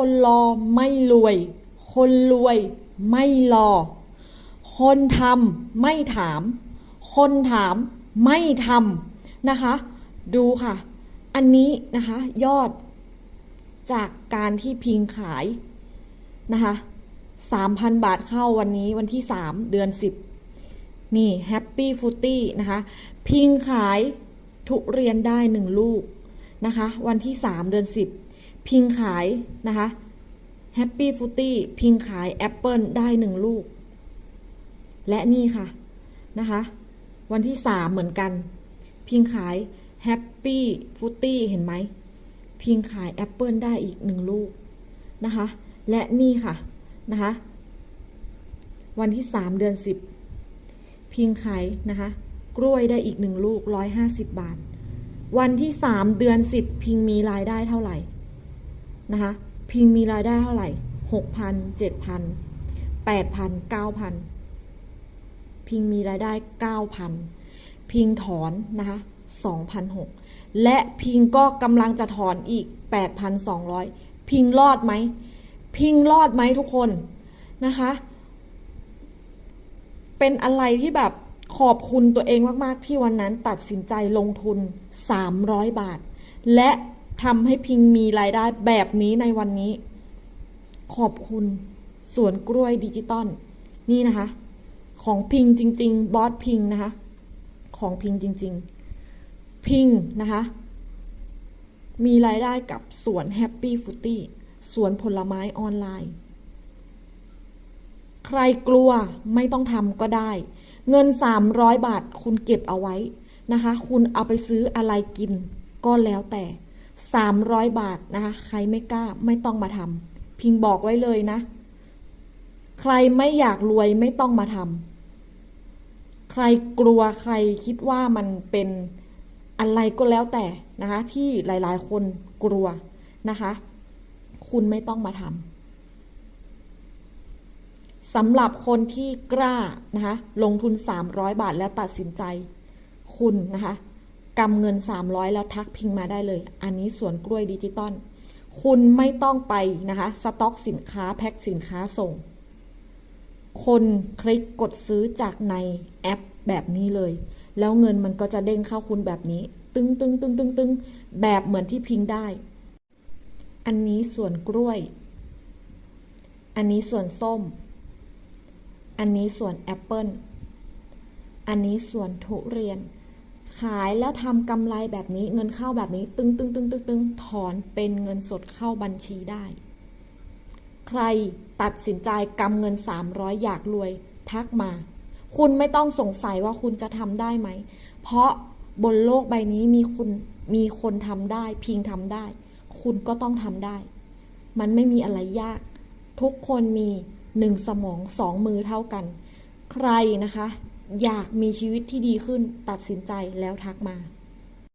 คนรอไม่รวย คนรวยไม่รอ คนทำไม่ถาม คนถามไม่ทำนะคะ ดูค่ะ อันนี้นะคะ ยอด จากการที่พิงขายนะคะสามพันบาทเข้าวันนี้วันที่สามเดือนสิบนี่แฮปปี้ฟูตี้นะคะ พิงขายทุเรียนได้หนึ่งลูกนะคะ วันที่สามเดือนสิบ พิงขายนะคะแฮปปี้ฟูตี้พิงขายแอปเปิลได้หนึ่งลูก และนี่ค่ะนะคะ วันที่สามเหมือนกัน พิงขายแฮปปี้ฟูตี้เห็นไหม พิงขายแอปเปิลได้อีกหนึ่งลูกนะคะ และนี่ค่ะนะคะ วันที่สามเดือนสิบพิงขายนะคะ กล้วยได้อีกหนึ่งลูกร้อยห้าสิบบาท วันที่สามเดือนสิบพิงมีรายได้เท่าไหร่ นะคะพิงมีรายได้เท่าไหร่หกพันเจ็ดพันแปดพันเก้าพันพิงมีรายได้9,000พิงถอนนะคะ2,006และพิงก็กำลังจะถอนอีก8,200พิงรอดไหม พิงรอดไหมทุกคนนะคะ เป็นอะไรที่แบบขอบคุณตัวเองมาก ๆ ที่วันนั้นตัดสินใจลงทุน 300 บาท และ ทำให้พิงมีรายได้แบบนี้ในวันนี้ ขอบคุณสวนกล้วยดิจิตอลนี่นะคะ ของพิงจริง ๆ บอสพิงนะคะ ของพิงจริง ๆ พิงนะคะ มีรายได้กับสวนแฮปปี้ฟูตี้สวนผลไม้ออนไลน์ ใครกลัวไม่ต้องทำก็ได้ เงิน 300 บาทคุณเก็บเอาไว้นะคะ คุณเอาไปซื้ออะไรกินก็แล้วแต่ 300 บาทนะคะ ใครไม่กล้าไม่ต้องมาทำพิงบอกไว้เลยนะ ใครไม่อยากรวยไม่ต้องมาทำใครกลัวใครคิดว่ามันเป็นอะไรก็แล้วแต่นะคะ ที่หลายๆ คนกลัวนะคะ คุณไม่ต้องมาทำสำหรับคนที่กล้านะคะ ลงทุน 300 บาทแล้วตัดสินใจ คุณนะคะ กำเงิน 300 แล้วทักพิงมาได้เลย อันนี้สวนกล้วยดิจิตอลคุณไม่ต้องไปนะคะสต็อกสินค้าแพ็คสินค้าส่ง คนคลิกกดซื้อจากในแอปแบบนี้เลย แล้วเงินมันก็จะเด้งเข้าคุณแบบนี้ ตึงตึงตึงตึงตึงแบบเหมือนที่พิงได้ อันนี้ส่วนกล้วย อันนี้ส่วนส้ม อันนี้ส่วนแอปเปิลอันนี้ส่วนทุเรียน ขายแล้วทำกำไรแบบนี้เงินเข้าแบบนี้ ตึงตึงตึงตึงตึงถอนเป็นเงินสดเข้าบัญชีได้ ใครตัดสินใจกำเงิน 300 อยากรวยทักมา คุณไม่ต้องสงสัยว่าคุณจะทำได้ไหม เพราะบนโลกใบนี้มีคุณมีคนทำได้ พิงทำได้ คุณก็ต้องทำได้ มันไม่มีอะไรยาก ทุกคนมีหนึ่งสมองสองมือเท่ากัน ใครนะคะ อยากมีชีวิตที่ดีขึ้นตัดสินใจแล้วทักมา